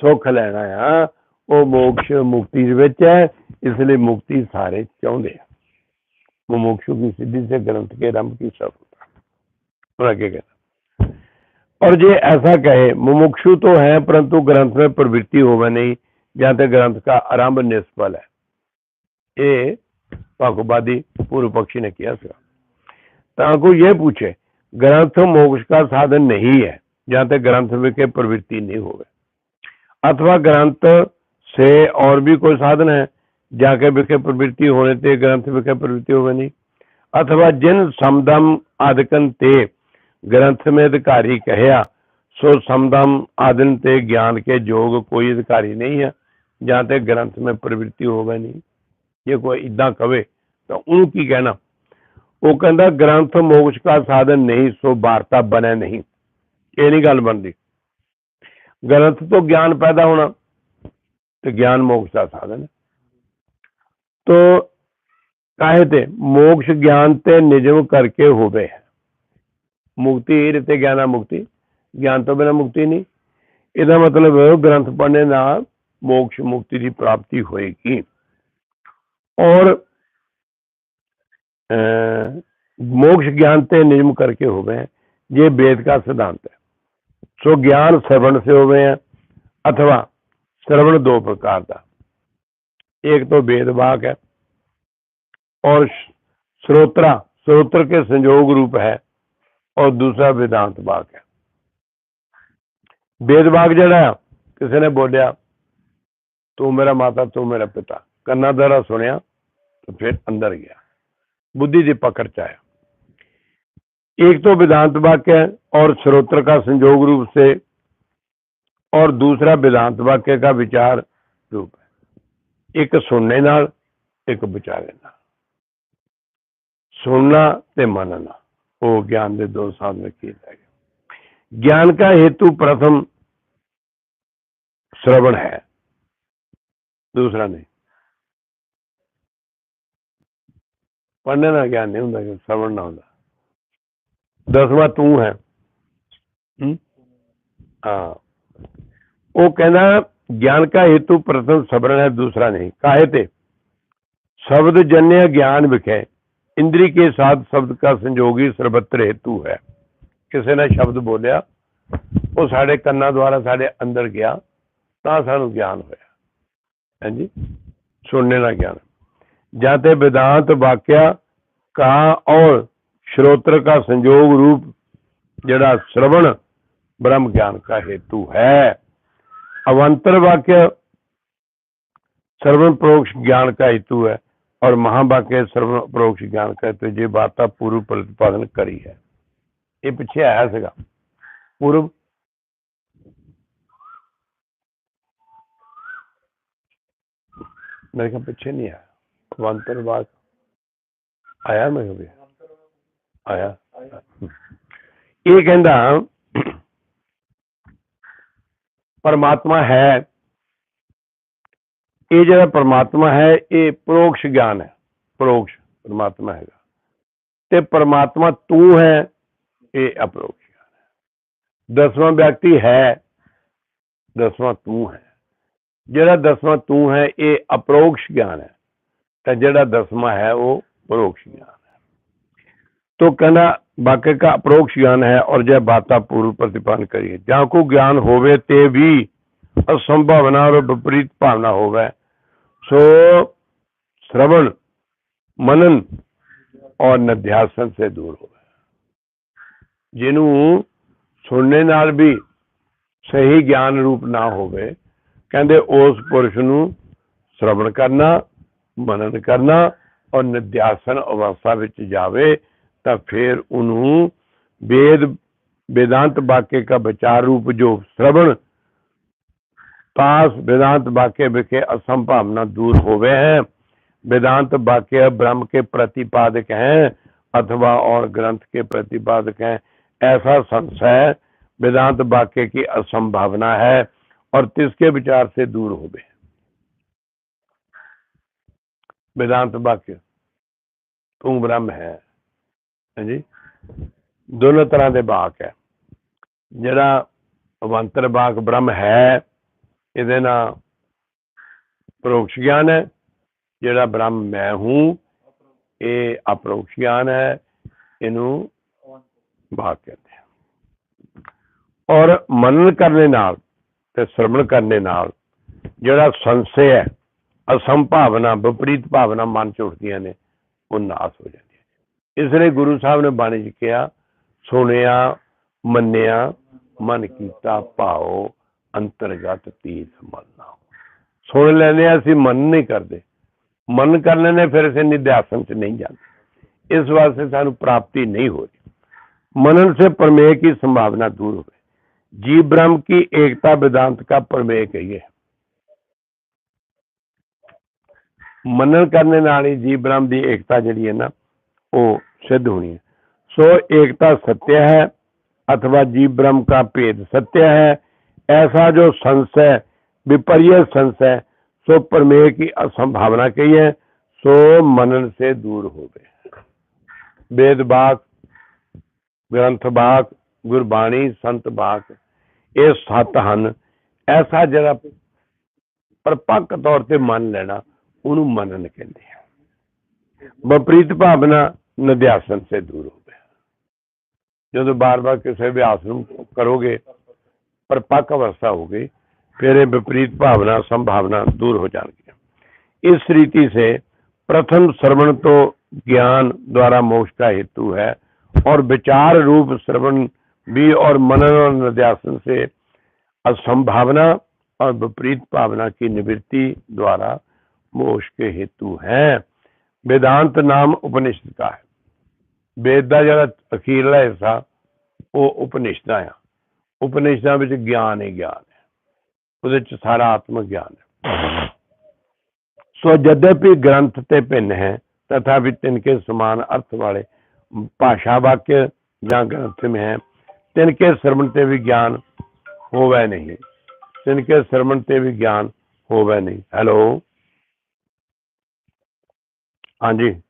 ਸੁੱਖ ਲੈਣਾ ਆ, ਉਹ ਮੋਕਸ਼ ਮੁਕਤੀ ਦੇ ਵਿੱਚ ਹੈ। ਇਸ ਲਈ ਮੁਕਤੀ ਸਾਰੇ ਚਾਹੁੰਦੇ ਆ। ਉਹ ਮੋਕਸ਼ ਦੀ ਸਿੱਧੀ ਸੇ ਗ੍ਰੰਥ ਕੇ ਰੰਭ ਕੀ ਸਭ? और कहना और ये ऐसा कहे, मुमुक्षु तो है, परंतु ग्रंथ में प्रवृत्ति होवे नहीं, जहाँ तक ग्रंथ का आरंभ निष्फल है। ये पाकुबादी पूर्व पक्षी ने किया था। ताको ये पूछे, ग्रंथ मोक्ष का साधन नहीं है, जहाँ तक ग्रंथ में के प्रवृत्ति नहीं होवे। अथवा ग्रंथ से और भी कोई साधन है जाके विखे प्रवृत्ति होने ते, ग्रंथ विखे प्रवृत्ति होवे नहीं। अथवा जिन समदम आदकन ते ग्रंथ में अधिकारी कहया सो समदम आदिन ते ज्ञान के जोग कोई अधिकारी नहीं है जहां ते ग्रंथ में प्रवृत्ति होवे नहीं ये कोई इदा कवे तो ਉਹਨੂੰ ਕੀ ਕਹਿਣਾ ਉਹ ਕਹਿੰਦਾ ਗ੍ਰੰਥ ਮੋਕਸ਼ ਦਾ ਸਾਧਨ ਨਹੀਂ ਸੋ ਵਾਰਤਾ ਬਣੇ ਨਹੀਂ ਇਹ ਨਹੀਂ ਗੱਲ ਬਣਦੀ ਗ੍ਰੰਥ ਤੋਂ ਗਿਆਨ ਪੈਦਾ ਹੋਣਾ ਤੇ ਗਿਆਨ ਮੋਕਸ਼ ਦਾ ਸਾਧਨ ਹੈ तो काहे ते मोक्ष ज्ञान ते निजम करके होवे है मुक्ति रिते ज्ञाना मुक्ति ज्ञान तो बिना मुक्ति नहीं ਇਹਦਾ ਮਤਲਬ ਗ੍ਰੰਥ ਪੜ੍ਹਨੇ ਨਾਲ ਮੋਕਸ਼ ਮੁਕਤੀ ਦੀ ਪ੍ਰਾਪਤੀ ਹੋਏਗੀ ਔਰ मोक्ष ज्ञान ते नियम करके होवे हैं ये वेद का सिद्धांत है सो ज्ञान श्रवण से होवे हैं अथवा श्रवण दो प्रकार का एक तो वेद वाक है और श्रोत्रा श्रोत्र के संयोग रूप है और दूसरा वेदांत वाक है वेद वाक जड़ा किसी ने बोलिया तू मेरा माता तू मेरा पिता ਕੰਨਾਂ द्वारा सुनिया तो फिर अंदर गया बुद्धि की पकड़ च आया एक तो वेदांत वाक्य है और श्रोत्र का संयोग रूप से और दूसरा वेदांत वाक्य का विचार रूप है ਇੱਕ ਸੁਣਨੇ ਨਾਲ ਇੱਕ ਵਿਚਾਰੇ ਨਾਲ ਸੁਣਨਾ ਤੇ ਮੰਨਣਾ ਉਹ ਗਿਆਨ ਦੇ ਦੋ ਸਾਧਨ ਕੀਤੇ ਗਏ ਗਿਆਨ का हेतु प्रथम श्रवण है दूसरा नहीं ਪੜ੍ਹਨੇ ਨਾਲ ਗਿਆਨ ਨਹੀਂ ਹੁੰਦਾ ਕਿ ਸ਼ਰਵਣ ਨਾ ਹੁੰਦਾ ਦਸਵਾਂ ਤੂੰ ਹੈ ਹਮ? ਹਾਂ ਉਹ ਕਹਿੰਦਾ ज्ञान का हेतु प्रथम सबरण है दूसरा नहीं काहे थे शब्द जन्य ज्ञान विखे इंद्री के साथ शब्द का संजोगी सर्वत्र हेतु है ਕਿਸੇ ਨੇ ਸ਼ਬਦ ਬੋਲਿਆ ਉਹ ਸਾਡੇ ਕੰਨਾਂ ਦੁਆਰਾ ਸਾਡੇ ਅੰਦਰ ਗਿਆ ਤਾਂ ਸਾਨੂੰ ਗਿਆਨ ਹੋਇਆ ਹਾਂਜੀ ਸੁਣਨੇ ਦਾ ਗਿਆਨ जाते वेदांत वाक्य का और श्रोत्र का संयोग रूप जड़ा श्रवण ब्रह्म ज्ञान का हेतु है अवंतर वाक्य श्रवण प्रोक्ष ज्ञान का हेतु है और महावाक्य श्रवण प्रोक्ष ज्ञान का हेतु ये बात पूर्व प्रतिपादन करी है ये पीछे आया सीगा पूर्व मेरे ख्याल पीछे नहीं आया अवंतर वाक आया मैं कभी आया ਇਹ ਕਹਿੰਦਾ ਪਰਮਾਤਮਾ ਹੈ ਇਹ ਜਿਹੜਾ ਪਰਮਾਤਮਾ ਹੈ ਇਹ ਪ੍ਰੋਕਸ਼ ਗਿਆਨ ਹੈ ਪ੍ਰੋਕਸ਼ ਪਰਮਾਤਮਾ ਹੈਗਾ ਤੇ ਪਰਮਾਤਮਾ ਤੂੰ ਹੈ ਇਹ ਅਪਰੋਕਸ਼ ਗਿਆਨ ਹੈ ਦਸਵਾਂ ਵਿਅਕਤੀ ਹੈ ਦਸਵਾਂ ਤੂੰ ਹੈ ਜਿਹੜਾ ਦਸਵਾਂ ਤੂੰ ਹੈ ਇਹ ਅਪਰੋਕਸ਼ ਗਿਆਨ ਹੈ ਤਾਂ ਜਿਹੜਾ ਦਸਵਾਂ ਹੈ ਉਹ परोक्ष ज्ञान है तो कहना वाक्य का अप्रोक्ष ज्ञान है और जय बाता पूर्व प्रतिपादन करिए जहाँ को ज्ञान होवे ते भी असंभावना और विपरीत भावना होवे सो श्रवण मनन और निध्यासन से दूर होवे ਜਿਹਨੂੰ ਸੁਣਨੇ ਨਾਲ ਵੀ ਸਹੀ ਗਿਆਨ ਰੂਪ ਨਾ ਹੋਵੇ ਕਹਿੰਦੇ ਉਸ ਪੁਰਸ਼ ਨੂੰ ਸ਼ਰਵਣ ਕਰਨਾ ਮਨਨ ਕਰਨਾ ਔਰ ਨਿਧਿਆਸਨ ਅਵਸਥਾ ਵਿੱਚ ਜਾਵੇ ਤਾਂ ਫਿਰ ਉਹਨੂੰ वेद वेदांत वाक्य का विचार रूप जो श्रवण पास वेदांत वाक्य विखे असंभावना दूर होवे हैं। वेदांत वाक्य ब्रह्म के प्रतिपादक हैं अथवा और ग्रंथ के प्रतिपादक हैं। ऐसा संशय वेदांत वाक्य की असंभावना है और तिसके विचार से दूर हो। गए वेदांत वाक्य तू ब्रह्म है। हाँ जी? दोनों तरह के बाक है। जरा अवंतर बाक ब्रह्म है ਇਹਦੇ ਨਾਲ ਪਰੋਕਸ਼ ਗਿਆਨ ਹੈ, ਜਿਹੜਾ ਬ੍ਰਹਮ ਮੈਂ ਹੂੰ, ਇਹ ਅਪਰੋਕਸ਼ ਗਿਆਨ ਹੈ, ਇਹਨੂੰ ਵਾਕ ਕਹਿੰਦੇ ਆ। ਔਰ ਮਨਨ ਕਰਨੇ ਨਾਲ ਤੇ ਸ਼ਰਵਣ ਕਰਨੇ ਨਾਲ ਜਿਹੜਾ ਸੰਸ਼ੇ ਹੈ, ਅਸੰਭਾਵਨਾ, ਵਿਪਰੀਤ ਭਾਵਨਾ ਮਨ ਚ ਉੱਠਦੀਆਂ ਨੇ, ਉਹ ਨਾਸ ਹੋ ਜਾਂਦੀਆਂ ਇਸ ਲਈ ਗੁਰੂ ਸਾਹਿਬ ਨੇ ਬਾਣੀ ਚ ਕਿਹਾ, ਸੁਣਿਆ, ਮੰਨਿਆ, ਮਨ ਕੀਤਾ ਭਾਉ ਅੰਤਰਗਤ ਤੀਤ ਮਨ ਸੁਣ ਲੈਨੇ ਅਸੀਂ, ਮਨ ਨਹੀਂ ਕਰਦੇ। ਮਨ ਕਰ ਲੈਨੇ ਫਿਰ ਅਸੀਂ ਨਿਧਿਆਸਨ ਚ ਨਹੀਂ ਜਾਂਦੇ। ਇਸ ਵਾਸਤੇ ਸਾਨੂੰ ਪ੍ਰਾਪਤੀ ਨਹੀਂ ਹੋ ਰਹੀ। मनन से परमेय की संभावना दूर हो गई जीव ब्रह्म की एकता वेदांत का परमेय कहिए मनन करने ਨਾਲ ਹੀ ਜੀਵ ਬ੍ਰਹਮ ਦੀ ਏਕਤਾ ਜਿਹੜੀ ਹੈ ਨਾ, ਉਹ ਸਿੱਧ ਹੋਣੀ ਹੈ। ਸੋ ਏਕਤਾ ਸਤਿਆ ਹੈ, ਅਥਵਾ जीव ਬ੍ਰਹਮ ਕਾ ਭੇਦ ਸਤਿਆ ਹੈ ऐसा जो संशय विपर्य संशय सो प्रमेय की असंभावना कही है सो मनन से दूर हो गए वेद बाक ਗ੍ਰੰਥ ਬਾਕ ਗੁਰਬਾਣੀ ਸੰਤ ਬਾਕ ਇਹ ਸੱਤ ਹਨ ਐਸਾ ਜਿਹੜਾ ਪਰਪੱਕ ਤੌਰ ਤੇ ਮੰਨ ਲੈਣਾ ਉਹਨੂੰ ਮੰਨਣ ਕਹਿੰਦੇ ਆ ਵਿਪਰੀਤ ਭਾਵਨਾ ਨਿਧਿਆਸਨ ਸੇ ਦੂਰ ਹੋ ਗਿਆ ਜਦੋਂ ਬਾਰ-ਬਾਰ ਕਿਸੇ ਅਭਿਆਸ ਨੂੰ ਕਰੋਗੇ परिपक् पक अवस्था हो गई, फिर विपरीत भावना, संभावना दूर हो जाएगी इस रीति से प्रथम श्रवण तो ज्ञान द्वारा मोक्ष का हेतु है, और विचार रूप श्रवण भी और मनन और निध्यासन से असंभावना और विपरीत भावना की निवृत्ति द्वारा मोक्ष के हेतु है। वेदांत नाम उपनिषद का है। वेद का जरा अखीरला हिस्सा वो उपनिषद है। ਉਪਨਿਸ਼ਦਾਂ ਵਿੱਚ ਗਿਆਨ ਹੀ ਗਿਆਨ ਹੈ। ਉਹਦੇ ਚ ਸਾਰਾ ਆਤਮ ਗਿਆਨ ਹੈ। ਸੋ ਜਦਪੀ ਗ੍ਰੰਥ ਤੇ ਭਿੰਨ ਹੈ ਤਥਾ ਵੀ ਤਿੰਨ ਕੇ ਸਮਾਨ ਅਰਥ ਵਾਲੇ ਭਾਸ਼ਾ ਵਾਕਿਆ ਜਾਂ ਗ੍ਰੰਥ ਮੇ ਹੈ, ਤਿਨਕੇ ਸਰਵਣ ਤੇ ਵੀ ਗਿਆਨ ਹੋਵੇ ਨਹੀਂ। ਤਿਨਕੇ ਸਰਵਣ ਤੇ ਵੀ ਗਿਆਨ ਹੋਵੇ ਨਹੀਂ। ਹੈਲੋ ਹਾਂਜੀ।